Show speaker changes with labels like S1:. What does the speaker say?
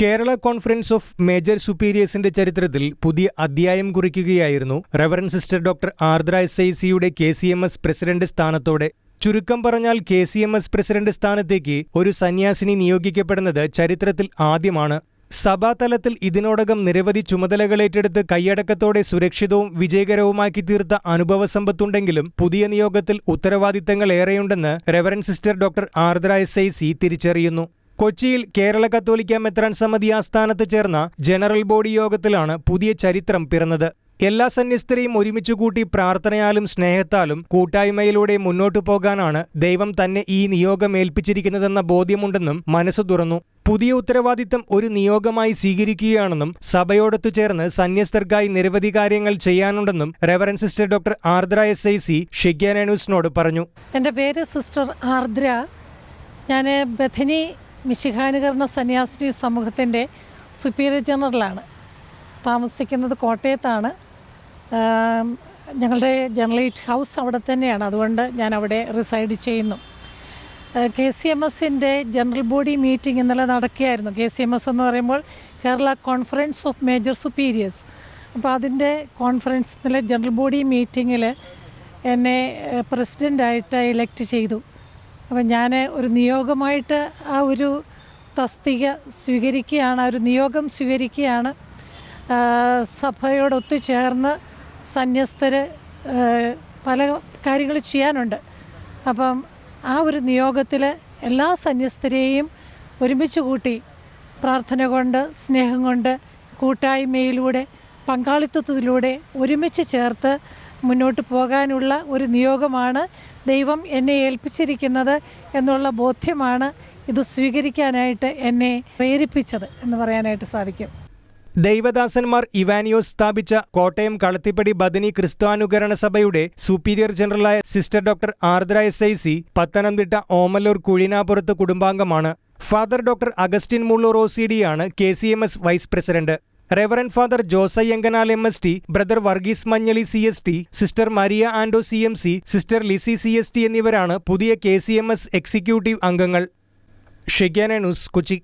S1: Kerala conference of major സുപ്പീരിയേഴ്സിന്റെ ചരിത്രത്തിൽ പുതിയ അധ്യായം കുറിക്കുകയായിരുന്നു reverend sister doctor Ardra S I സിയുടെ K C M S president സ്ഥാനത്തോടെ. ചുരുക്കം പറഞ്ഞാൽ K C M S president സ്ഥാനത്തേക്ക് ഒരു സന്യാസിനി നിയോഗിക്കപ്പെടുന്നത് ചരിത്രത്തിൽ ആദ്യമാണ്. സഭാതലത്തിൽ ഇതിനോടകം നിരവധി ചുമതലകളേറ്റെടുത്ത് കൈയടക്കത്തോടെ സുരക്ഷിതവും വിജയകരവുമാക്കി തീർത്ത അനുഭവ സമ്പത്തുണ്ടെങ്കിലും പുതിയ നിയോഗത്തിൽ ഉത്തരവാദിത്തങ്ങൾ ഏറെയുണ്ടെന്ന് reverend sister doctor Ardra S I C തിരിച്ചറിയുന്നു. കൊച്ചിയിൽ കേരള കത്തോലിക്ക മെത്രാൻ സമിതി ആസ്ഥാനത്ത് ചേർന്ന ജനറൽ ബോഡി യോഗത്തിലാണ് പുതിയ ചരിത്രം പിറന്നത്. എല്ലാ സന്യസ്തരെയും ഒരുമിച്ച് കൂട്ടി പ്രാർത്ഥനയാലും സ്നേഹത്താലും കൂട്ടായ്മയിലൂടെ മുന്നോട്ടു പോകാനാണ് ദൈവം തന്നെ ഈ നിയോഗം ഏൽപ്പിച്ചിരിക്കുന്നതെന്ന ബോധ്യമുണ്ടെന്നും മനസ്സ് തുറന്നു. പുതിയ ഉത്തരവാദിത്തം ഒരു നിയോഗമായി സ്വീകരിക്കുകയാണെന്നും സഭയോടൊത്തു ചേർന്ന് സന്യസ്തർക്കായി നിരവധി കാര്യങ്ങൾ ചെയ്യാനുണ്ടെന്നും reverend sister doctor Ardra S I C ഷിഗ്യാനൂസിനോട് പറഞ്ഞു.
S2: എന്റെ പേര് സിസ്റ്റർ ആർദ്ര. ഞാൻ ബഥനി മിശിഹാനുകരണ സന്യാസിനി സമൂഹത്തിന്റെ സുപ്പീരിയർ ജനറലാണ് താമസിക്കുന്നത് കോട്ടയത്താണ്. ഞങ്ങളുടെ ജനറേറ്റ് ഹൗസ് അവിടെ തന്നെയാണ്. അതുകൊണ്ട് ഞാൻ അവിടെ റിസൈഡ് ചെയ്യുന്നു. കെ സി എം എസിന്റെ ജനറൽ ബോഡി മീറ്റിംഗ് ഇന്നലെ നടക്കുകയായിരുന്നു. കെ സി എം എസ് എന്ന് പറയുമ്പോൾ Kerala conference of major superiors അപ്പോൾ അതിന്റെ കോൺഫറൻസ് ജനറൽ ബോഡി മീറ്റിങ്ങിൽ എന്നെ പ്രസിഡന്റായിട്ട് ഇലക്ട് ചെയ്തു. അപ്പം ഞാൻ ഒരു നിയോഗമായിട്ട് ആ ഒരു തസ്തിക സ്വീകരിക്കുകയാണ് ആ ഒരു നിയോഗം സ്വീകരിക്കുകയാണ്. ആ, സഭയോട് ഒത്തുചേർന്ന് സന്യസ്തർ പല കാര്യങ്ങൾ ചെയ്യാനുണ്ട്. അപ്പം ആ ഒരു നിയോഗത്തിൽ എല്ലാ സന്യസ്തരെയും ഒരുമിച്ച് കൂട്ടി പ്രാർത്ഥന കൊണ്ട് സ്നേഹം കൊണ്ട് കൂട്ടായ്മയിലൂടെ പങ്കാളിത്വത്തിലൂടെ ഒരുമിച്ച് ചേർത്ത് മുന്നോട്ട് പോകാനുള്ള ഒരു നിയോഗമാണ് ദൈവം എന്നെ ഏൽപ്പിച്ചിരിക്കുന്നത് എന്നുള്ള ബോധ്യമാണ് ഇത് സ്വീകരിക്കാനായിട്ട് എന്നെ പ്രേരിപ്പിച്ചത് എന്ന് പറയാനായിട്ട് സാധിക്കും.
S1: ദൈവദാസന്മാർ ഇവാനിയോസ് സ്ഥാപിച്ച കോട്ടയം കളത്തിപ്പടി ബദനി ക്രിസ്ത്യാനുകരണ സഭയുടെ superior ജനറലായ sister doctor Ardra S I C Pathanamthitta Omallur കുഴിനാപുരത്ത് കുടുംബാംഗമാണ്. Father doctor Augustine Mullur O C ഡിയാണ് K C M S vice president. Reverend father ജോസയ്യങ്കനാൽ M S T brother Varghese Manjaly C S T sister Maria Ando C M C sister Lizy C S T എന്നിവരാണ് പുതിയ K C M S executive അംഗങ്ങൾ. Shekinah news Kochi.